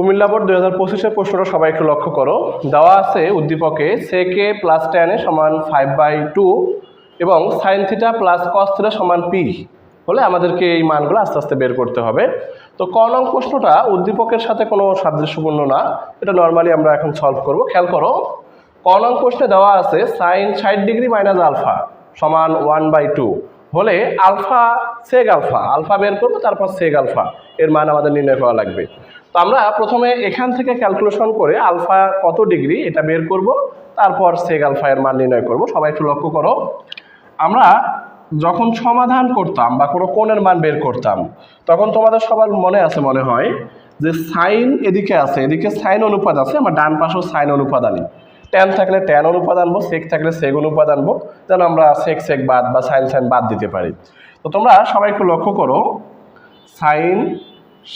Comilla board দুই হাজার পঁচিশের প্রশ্নটা সবাই একটু লক্ষ্য করো। দেওয়া আছে উদ্দীপকে সে কে প্লাস টেনে সমান ফাইভ বাই টু এবং sin theta plus cos theta সমান পি হলে আমাদেরকে এই মানগুলো আস্তে আস্তে বের করতে হবে। তো ক নং প্রশ্নটা উদ্দীপকের সাথে কোনো সাদৃশ্যপূর্ণ না, এটা নর্মালি আমরা এখন সলভ করব। খেয়াল করো, ক নং প্রশ্নে দেওয়া আছে সাইন ষাট ডিগ্রি মাইনাস আলফা সমান ওয়ান বাই টু হলে আলফা সেগ আলফা আলফা বের করব, তারপর সেগ আলফা এর মান আমাদের নির্ণয় করা লাগবে। তো আমরা প্রথমে এখান থেকে ক্যালকুলেশন করে আলফা কত ডিগ্রি এটা বের করব, তারপর সেগ আলফা এর মান নির্ণয় করব। সবাই একটু লক্ষ্য করো, আমরা যখন সমাধান করতাম বা কোনো কোণের মান বের করতাম, তখন তোমাদের সবার মনে আছে, মনে হয় যে সাইন এদিকে আছে, এদিকে সাইন অনুপাত আছে, আমার ডান পাশেও সাইন অনুপাত আনি। ট্যান থাকলে ট্যান অনুপাত আনব সেক থাকলে সেক অনুপাত আনব, যেন আমরা সেক সেক বাদ বা সাইন সাইন বাদ দিতে পারি। তো তোমরা সবাই একটু লক্ষ্য করো, সাইন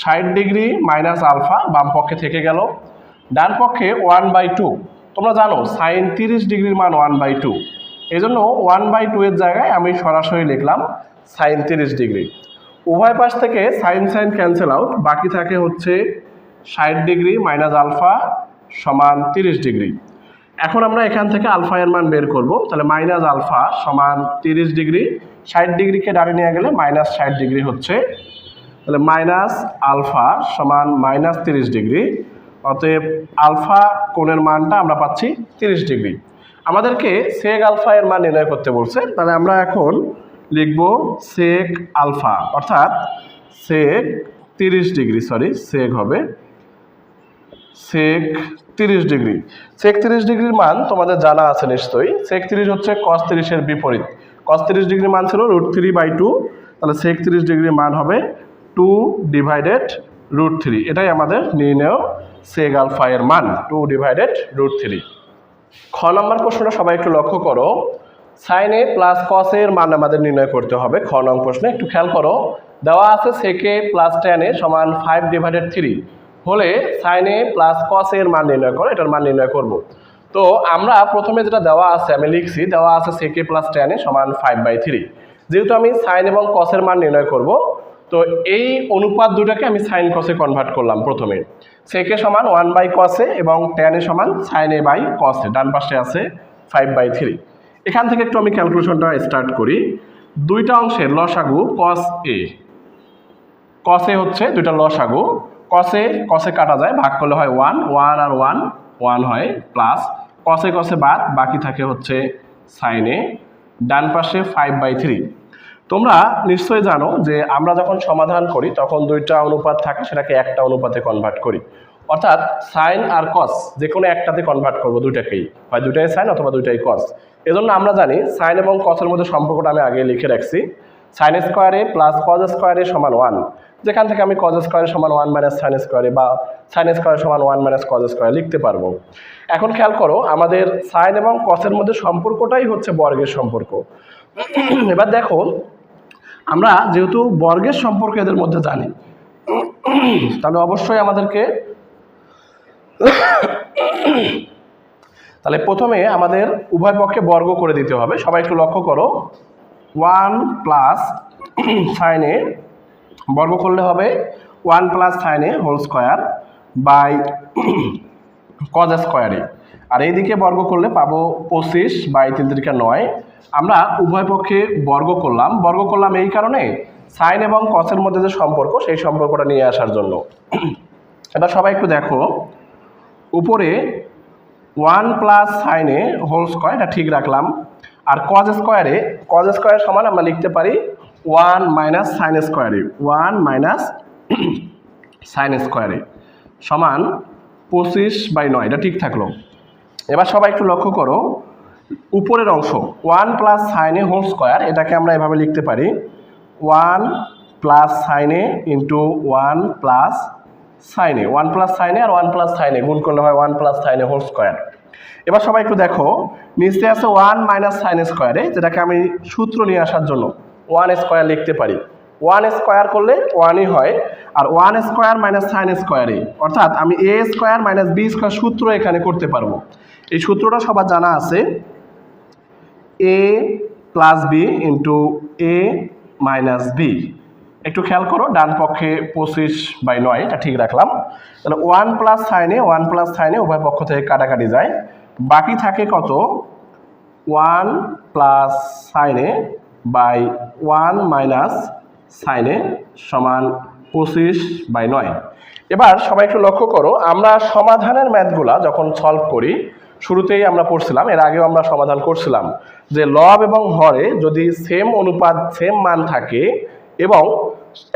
ষাট ডিগ্রি মাইনাস আলফা বাম পক্ষে থেকে গেল। ডান পক্ষে ওয়ান বাই টু। তোমরা জানো, সাইন তিরিশ ডিগ্রির মান ওয়ান বাই টু। এই জন্য ওয়ান বাই টু এর জায়গায় আমি সরাসরি লিখলাম সাইন তিরিশ ডিগ্রি। উভয় পাশ থেকে সাইন সাইন ক্যান্সেল আউট। বাকি থাকে হচ্ছে ষাট ডিগ্রি মাইনাস আলফা সমান তিরিশ ডিগ্রি। এখন আমরা এখান থেকে আলফা এর মান বের করব। তাহলে মাইনাস আলফা সমান তিরিশ ডিগ্রি। ষাট ডিগ্রিকে ডানে নিয়ে গেলে মাইনাস ষাট ডিগ্রি হচ্ছে তাহলে মাইনাস আলফা সমান মাইনাস তিরিশ ডিগ্রি। অতএব আলফা কোণের মানটা আমরা পাচ্ছি তিরিশ ডিগ্রি। আমাদেরকে সেক আলফা এর মান নির্ণয় করতে বলছে। তাহলে আমরা এখন লিখব সেক আলফা, অর্থাৎ সেক তিরিশ ডিগ্রি সরি সেক হবে সেক তিরিশ ডিগ্রি। সেক তিরিশ ডিগ্রির মান তোমাদের জানা আছে নিশ্চয়ই। সেক তিরিশ হচ্ছে কস তিরিশের বিপরীত। কস তিরিশ ডিগ্রির মান ছিল রুট থ্রি বাই টু তাহলে সেক তিরিশ ডিগ্রির মান হবে টু ডিভাইডেড রুট থ্রি এটাই আমাদের নির্ণয় সেক আলফা এর মান টু ডিভাইডেড রুট থ্রি খ নম্বর প্রশ্নটা সবাই একটু লক্ষ্য করো। সাইনে প্লাস কসের মান আমাদের নির্ণয় করতে হবে। খ নং প্রশ্নে একটু খেয়াল করো। দেওয়া আছে সেকে প্লাস টেনে সমান ফাইভ ডিভাইডেড থ্রি হলে সাইনে প্লাস কসের মান নির্ণয় করো, এটার মান নির্ণয় করব। তো আমরা প্রথমে যেটা দেওয়া আছে, আমি লিখছি, দেওয়া আছে সেকে প্লাস টেনে সমান ফাইভ বাই থ্রি যেহেতু আমি সাইন এবং কসের মান নির্ণয় করব তো এই অনুপাত দুটাকে আমি সাইন কসে কনভার্ট করলাম প্রথমে। সেকে সমান ওয়ান বাই কসে এবং টেনে সমান সাইন বাই কসে ডান পাশে আছে ফাইভ বাই থ্রি এখান থেকে একটু আমি ক্যালকুলেশনটা স্টার্ট করি। দুইটা অংশের লসাগু কস এ কসে হচ্ছে দুইটা লসাগু। কসে কসে কাটা যায়, ভাগ করলে হয় ওয়ান ওয়ান আর ওয়ান ওয়ান হয় প্লাস কসে কসে বাদ বাকি থাকে হচ্ছে সাইনে ডান পাশে ফাইভ বাই থ্রি তোমরা নিশ্চয়ই জানো যে আমরা যখন সমাধান করি, তখন দুইটা অনুপাত থাকে, সেটাকে একটা অনুপাতে কনভার্ট করি। অর্থাৎ সাইন আর কস যে কোনো একটাতে কনভার্ট করব দুইটাকেই হয় দুইটাই সাইন অথবা দুইটাই কস এজন্য আমরা জানি সাইন এবং কসের মধ্যে সম্পর্কটা আমি আগে লিখে রাখছি। সাইন স্কোয়ারে প্লাস কজ স্কোয়ারে সমান ওয়ান যেখান থেকে আমি কজ স্কোয়ারে সমান ওয়ান মাইনাস সাইন স্কোয়ারে বা সাইন স্কোয়ারে সমান ওয়ান মাইনাস কজ স্কোয়ারে লিখতে পারব। এখন খেয়াল করো, আমাদের সাইন এবং কসের মধ্যে সম্পর্কটাই হচ্ছে বর্গের সম্পর্ক। এবার দেখো আমরা যেহেতু বর্গের সম্পর্ক এদের মধ্যে জানি, তাহলে অবশ্যই আমাদেরকে তাহলে প্রথমে আমাদের উভয় পক্ষে বর্গ করে দিতে হবে। সবাই একটু লক্ষ্য করো ওয়ান প্লাস সাইনে বর্গ করলে হবে one plus sine A whole square by cos square A আর এইদিকে বর্গ করলে পাবো পঁচিশ বাই তিন তিরিকা নয়। আমরা উভয় পক্ষে বর্গ করলাম। বর্গ করলাম এই কারণে সাইন এবং কসের মধ্যে যে সম্পর্ক, সেই সম্পর্কটা নিয়ে আসার জন্য। এবার সবাই একটু দেখো। উপরে one plus sine A whole square, এটা ঠিক রাখলাম। আর cos square A cos square সমান আমরা লিখতে পারি one minus sine square A one minus sine square A সমান পঁচিশ বাই নয়, এটা ঠিক থাকল। এবার সবাই একটু লক্ষ্য করো। উপরের অংশ one plus sine A whole square এটাকে আমরা এভাবে লিখতে পারি one plus sine A into one plus sine A one plus sine A R one plus সাইনে গুণ করলে হয় one plus sine A whole square এবার সবাই একটু দেখো, নিচে আছে ওয়ান মাইনাস সাইন স্কোয়ারে যেটাকে আমি সূত্র নিয়ে আসার জন্য ওয়ান স্কোয়ার লিখতে পারি। ওয়ান স্কোয়ার করলে ওয়ানই হয়, আর one square minus sine square A অর্থাৎ আমি A square minus B square সূত্র এখানে করতে পারব। এই সূত্রটা সবার জানা আছে। A plus B into A minus B একটু খেয়াল করো, ডান পক্ষে পঁচিশ বাই নয়, এটা ঠিক রাখলাম। তাহলে one plus sine A one plus sine A উভয় পক্ষ থেকে কাটাকাটি যায়। বাকি থাকে কত? One plus sine A by one minus sine A সমান পঁচিশ বাই নয়। এবার সবাই একটু লক্ষ্য করো, আমরা সমাধানের ম্যাথগুলা যখন সলভ করি শুরুতেই আমরা পড়ছিলাম, এর আগেও আমরা সমাধান করছিলাম যে লব এবং হরে যদি সেম অনুপাত সেম মান থাকে এবং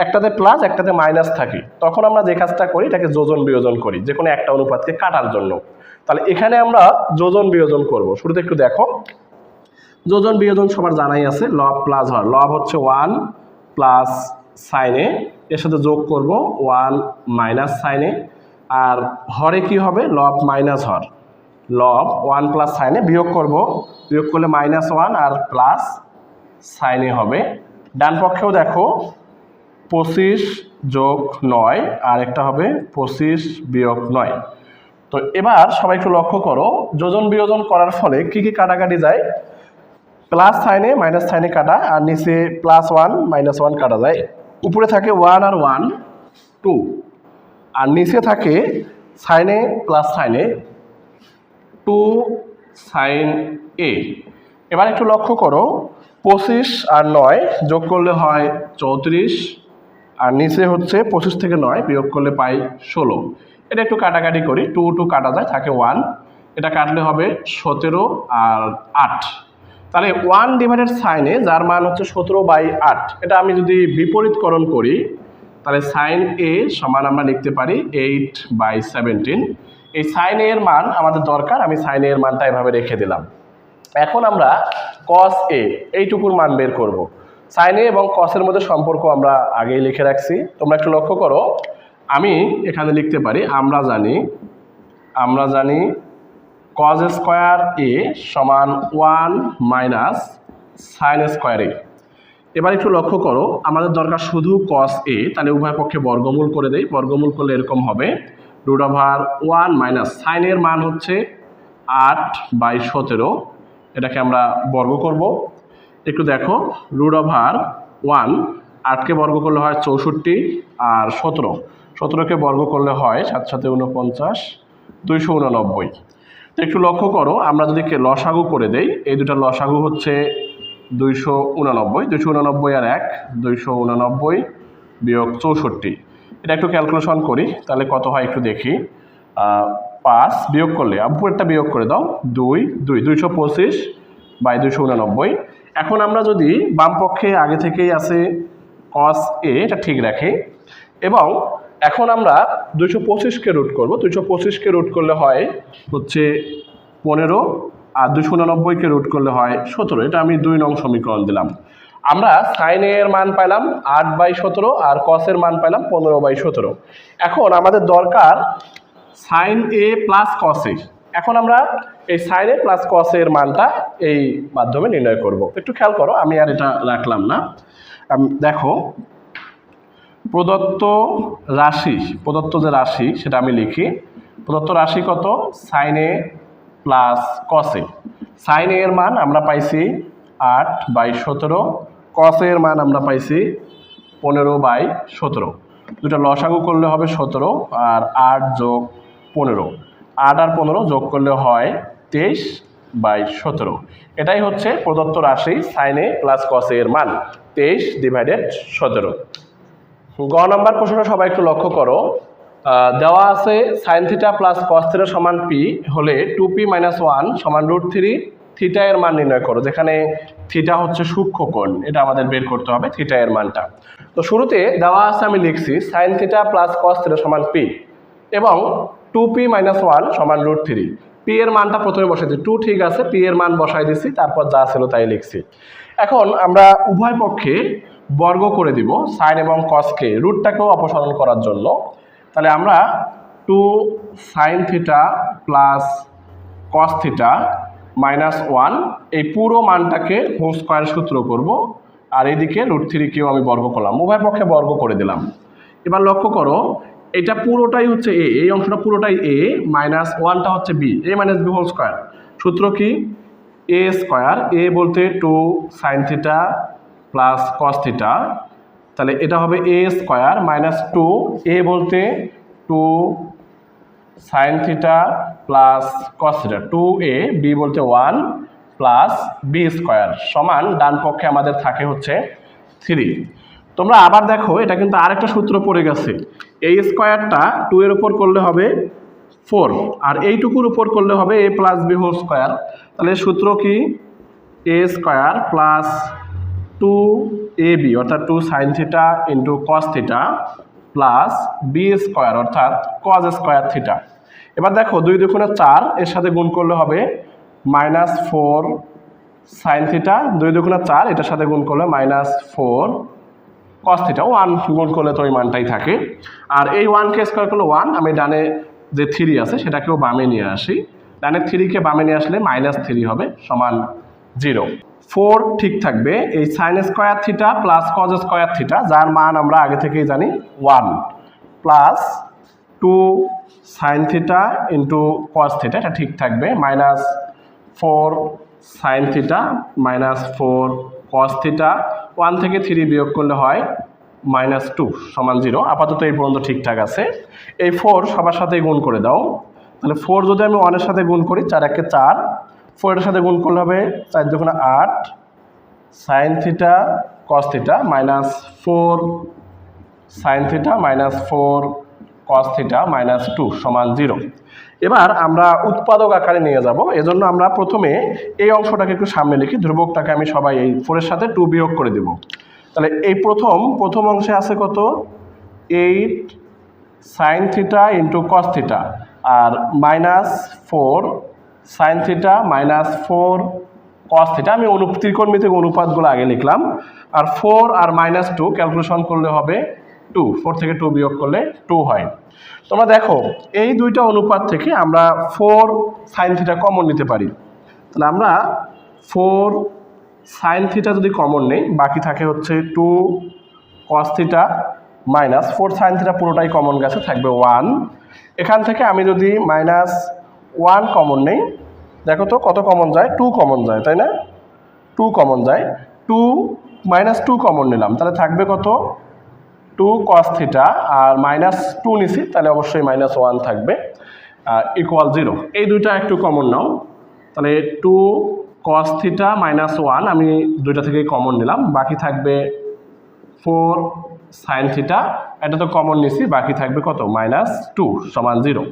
একটাতে প্লাস একটাতে মাইনাস থাকে, তখন আমরা যে কাজটা করি এটাকে যোজন বিয়োজন করি যে কোনো একটা অনুপাতকে কাটার জন্য। তাহলে এখানে আমরা যোজন বিয়োজন করব। শুরুতে একটু দেখো। যোজন বিয়োজন সবার জানাই আছে, লব প্লাস হর লব হচ্ছে ওয়ান প্লাস সাইনে এর সাথে যোগ করব ওয়ান মাইনাস সাইনে আর হরে কি হবে? লব মাইনাস হর লব ওয়ান প্লাস সাইনে বিয়োগ করব। বিয়োগ করলে মাইনাস ওয়ান আর প্লাস সাইনে হবে। ডান পক্ষেও দেখো, পঁচিশ যোগ নয় আর একটা হবে পঁচিশ বিয়োগ নয়। তো এবার সবাই একটু লক্ষ্য করো, যোজন বিয়োজন করার ফলে কি কি কাটাকাটি যায়? প্লাস সাইনে মাইনাস সাইনে কাটা, আর নিচে প্লাস ওয়ান মাইনাস ওয়ান কাটা যায়। উপরে থাকে ওয়ান আর ওয়ান টু আর নিচে থাকে সাইনে প্লাস সাইনে টু সাইন এ এবার একটু লক্ষ্য করো, পঁচিশ আর নয় যোগ করলে হয় চৌত্রিশ, আর নিচে হচ্ছে পঁচিশ থেকে নয় বিয়োগ করলে পাই ষোলো। এটা একটু কাটাকাটি করি টু টু কাটা যায়, থাকে ওয়ান এটা কাটলে হবে সতেরো আর আট। তাহলে ওয়ান ডিভাইডেড সাইনে যার মান হচ্ছে সতেরো বাই আট, এটা আমি যদি বিপরীতকরণ করি, তাহলে সাইন এ সমান আমরা লিখতে পারি এইট বাই সেভেন্টিন এই সাইন এর মান আমাদের দরকার, আমি সাইন এর মানটা এভাবে রেখে দিলাম। এখন আমরা কস এ এইটুকুর মান বের করব। সাইন এ এবং কসের মধ্যে সম্পর্ক আমরা আগেই লিখে রাখছি। তোমরা একটু লক্ষ্য করো, আমি এখানে লিখতে পারি, আমরা জানি আমরা জানি কজ স্কোয়ার এ সমান one minus sine square A এবার একটু লক্ষ্য করো, আমাদের দরকার শুধু কস এ তাহলে উভয় পক্ষে বর্গমূল করে দেই, বর্গমূল করলে এরকম হবে। রুট ওভার ওয়ান মাইনাস সাইনের মান হচ্ছে আট বাই সতেরো। এটাকে আমরা বর্গ করব। একটু দেখো রুট ওভার ওয়ান আটকে বর্গ করলে হয় চৌষট্টি আর সতেরো। সতেরোকে বর্গ করলে হয় সাত সাথে উনপঞ্চাশ দুইশো উননব্বই তো একটু লক্ষ্য করো, আমরা যদি কে লসাগু করে দেই, এই দুটা লসাগু হচ্ছে দুইশো উননব্বই দুইশো উননব্বই আর এক, দুইশো উননব্বই বিয়োগ চৌষট্টি। এটা একটু ক্যালকুলেশন করি, তাহলে কত হয় একটু দেখি। পাঁচ বিয়োগ করলে উপরেরটা বিয়োগ করে দাও, দুই দুই, দুইশো পঁচিশ বাই দুইশো উনানব্বই। এখন আমরা যদি বাম পক্ষে আগে থেকেই আছে কস এ এটা ঠিক রাখি। এবং এখন আমরা দুইশো পঁচিশকে রুট করব, দুইশো পঁচিশকে রুট করলে হয় হচ্ছে পনেরো, আর দুশো উনানব্বইকে রুট করলে হয় সতেরো। এটা আমি দুই নং সমীকরণ দিলাম। আমরা সাইনের মান পাইলাম আট বাই সতেরো আর কসের মান পাইলাম পনেরো বাই সতেরো। এখন আমাদের দরকার সাইন এ প্লাস কসে এখন আমরা এই সাইন এ প্লাস কসের মানটা এই মাধ্যমে নির্ণয় করব। একটু খেয়াল করো, আমি আর এটা রাখলাম না। দেখো, প্রদত্ত রাশি, প্রদত্ত যে রাশি, সেটা আমি লিখি। প্রদত্ত রাশি কত? সাইনে প্লাস কসে সাইন এর মান আমরা পাইছি আট বাই সতেরো কসের মান আমরা পাইছি পনেরো বাই সতেরো। দুটো লসাগু করলে হবে সতেরো আর আট যোগ পনেরো। আট আর পনেরো যোগ করলে হয় তেইশ বাই সতেরো। এটাই হচ্ছে প্রদত্ত রাশি সাইনে প্লাস কসের মান, তেইশ ডিভাইডেড সতেরো। গ নাম্বার প্রশ্নটা সবাই একটু লক্ষ্য করো। দেওয়া আছে sine theta plus cos theta সমান পি হলে টু পি মাইনাস ওয়ান সমান রুট থ্রি থিটা এর মান নির্ণয় করো, যেখানে থিটা হচ্ছে সূক্ষ্ম কোণ, এটা আমাদের বের করতে হবে থিটা এর মানটা। তো শুরুতে দেওয়া আছে আমি লিখছি sine theta plus cos theta সমান পি এবং টু পি মাইনাস ওয়ান সমান রুট থ্রি পি এর মানটা প্রথমে বসাই দিই টু ঠিক আছে পি এর মান বসাই দিছি, তারপর যা ছিল তাই লিখছি। এখন আমরা উভয় পক্ষে বর্গ করে দিব সাইন এবং কসকে রুটটাকেও অপসারণ করার জন্য। তাহলে আমরা two sine theta plus cos theta minus one. এই পুরো মানটাকে হোল স্কোয়ার সূত্র করব। আর এদিকে রুট থ্রিকেও আমি বর্গ করলাম। উভয় পক্ষে বর্গ করে দিলাম। এবার লক্ষ্য করো, এটা পুরোটাই হচ্ছে এ এই অংশটা পুরোটাই এ মাইনাস ওয়ানটা হচ্ছে B A minus B whole square. সূত্র কি? এ স্কোয়ার এ বলতে two sine theta plus cos theta. তাহলে এটা হবে A square minus two. A বলতে two sine theta plus cos theta two A B বলতে ওয়ান প্লাস বি স্কোয়ার সমান ডান পক্ষে আমাদের থাকে হচ্ছে থ্রি তোমরা আবার দেখো, এটা কিন্তু আরেকটা সূত্র পড়ে গেছে। এই স্কোয়ারটা টু এর উপর করলে হবে ফোর আর এইটুকুর উপর করলে হবে A plus B whole square তাহলে সূত্র কি? A square plus two A B অর্থাৎ two sine theta into cos theta plus B square অর্থাৎ কজ স্কোয়ার থিটা এবার দেখো দুই দুগুণে চার, এর সাথে গুণ করলে হবে মাইনাস ফোর সাইন থিটা। দুই দুগুণে চার, এটার সাথে গুণ করলে minus four cos theta. One গুণ করলে তো ওই মানটাই থাকে। আর এই ওয়ানকে স্কোয়ার করলে ওয়ান, আমি ডানে যে থ্রি আছে সেটাকেও বামে নিয়ে আসি। ডানে থ্রিকে বামে নিয়ে আসলে মাইনাস থ্রি হবে সমান জিরো। ফোর ঠিক থাকবে, এই sine square theta plus cos square theta, যার মান আমরা আগে থেকেই জানি one plus two sine theta into cos theta এটা ঠিক থাকবে minus four sine theta minus four cos theta one থেকে থ্রি বিয়োগ করলে হয় মাইনাস টু সমান জিরো আপাতত এই পর্যন্ত ঠিকঠাক আছে। এই ফোর সবার সাথেই গুণ করে দাও। তাহলে ফোর যদি আমি ওয়ানের সাথে গুণ করি, চার একে চার ফোরের সাথে গুণ করলে হবে চার দুগুণে আট sine theta cos theta minus four sine theta minus four cos theta minus two সমান জিরো এবার আমরা উৎপাদক আকারে নিয়ে যাব। এজন্য আমরা প্রথমে এই অংশটাকে একটু সামনে লিখি। ধ্রুবকটাকে আমি সবাই এই ফোরের সাথে টু বিয়োগ করে দেব। তাহলে এই প্রথম প্রথম অংশে আছে কত? Eight sine theta into cos theta আর minus four sine theta minus four cos theta আমি অনু ত্রিকোণমিতিক অনুপাতগুলো আগে লিখলাম। আর ফোর আর মাইনাস টু ক্যালকুলেশন করলে হবে টু ফোর থেকে টু বিয়োগ করলে টু হয়। তোমরা দেখো, এই দুইটা অনুপাত থেকে আমরা ফোর সাইন থিটা কমন নিতে পারি। তাহলে আমরা ফোর সাইন থিটা যদি কমন নেই, বাকি থাকে হচ্ছে two cos theta minus four sine theta পুরোটাই কমন গেছে, থাকবে ওয়ান এখান থেকে আমি যদি মাইনাস ওয়ান কমন নেই, দেখো তো কত কমন যায়? টু কমন যায়, তাই না? টু কমন যায়। টু মাইনাস টু কমন নিলাম, তাহলে থাকবে কত? টু কস থিটা আর মাইনাস টু নিছি, তাহলে অবশ্যই মাইনাস ওয়ান থাকবে ইকুয়াল জিরো এই দুইটা একটু কমন নাও। তাহলে two cos theta minus one আমি দুইটা থেকেই কমন নিলাম। বাকি থাকবে ফোর সাইন থিটা এটা তো কমন নিছি, বাকি থাকবে কত? মাইনাস টু সমান জিরো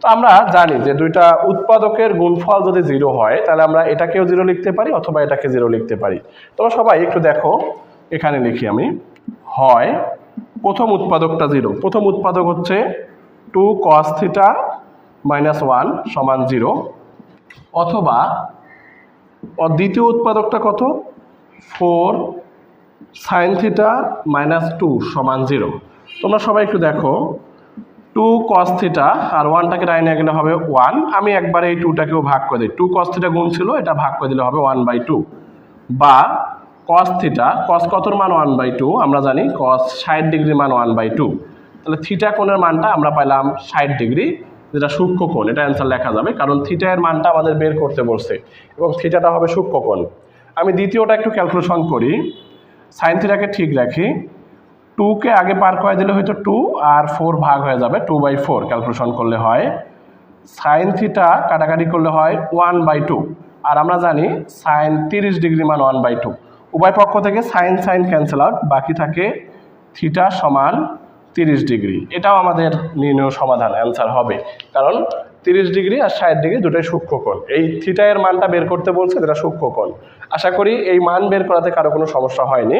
তো আমরা জানি যে দুইটা উৎপাদকের গুণফল যদি জিরো হয়, তাহলে আমরা এটাকেও জিরো লিখতে পারি অথবা এটাকে জিরো লিখতে পারি। তোমরা সবাই একটু দেখো, এখানে লিখি আমি। হয় প্রথম উৎপাদকটা জিরো প্রথম উৎপাদক হচ্ছে two cos theta minus one সমান জিরো অথবা দ্বিতীয় উৎপাদকটা কত? Four sine theta minus two সমান জিরো তোমরা সবাই একটু দেখো। টু কস থিটা আর ওয়ানটাকে ডাইনে গেলে হবে ওয়ান আমি একবার এই টুটাকেও ভাগ করে দিই। টু কস থিটা গুণ ছিল, এটা ভাগ করে দিলে হবে ওয়ান বাই টু বা কস থিটা কস কতর মান ওয়ান বাই টু আমরা জানি কস ষাট ডিগ্রি মান ওয়ান বাই টু তাহলে থিটা কোণের মানটা আমরা পাইলাম ষাট ডিগ্রি যেটা সূক্ষ্ম কোণ, এটা অ্যান্সার লেখা যাবে, কারণ থিটা এর মানটা আমাদের বের করতে বলছে, এবং থিটাটা হবে সূক্ষ্ম কোণ। আমি দ্বিতীয়টা একটু ক্যালকুলেশন করি। সাইন থিটাকে ঠিক রাখি। টুকে আগে পার করে দিলে হয়তো টু আর ফোর ভাগ হয়ে যাবে টু বাই ফোর ক্যালকুলেশন করলে হয়। সাইন থিটা কাটাকাটি করলে হয় ওয়ান বাই টু আর আমরা জানি সাইন তিরিশ ডিগ্রি মান ওয়ান বাই টু উভয় পক্ষ থেকে সাইন সাইন ক্যান্সেল আউট বাকি থাকে থিটা সমান তিরিশ ডিগ্রি। এটাও আমাদের নির্ণয় সমাধান অ্যান্সার হবে। কারণ তিরিশ ডিগ্রি আর ষাট ডিগ্রি দুটোই সূক্ষ্মকোণ এই থিটা এর মানটা বের করতে বলছে, যেটা সূক্ষ্মকোণ আশা করি এই মান বের করাতে কারও কোনো সমস্যা হয়নি।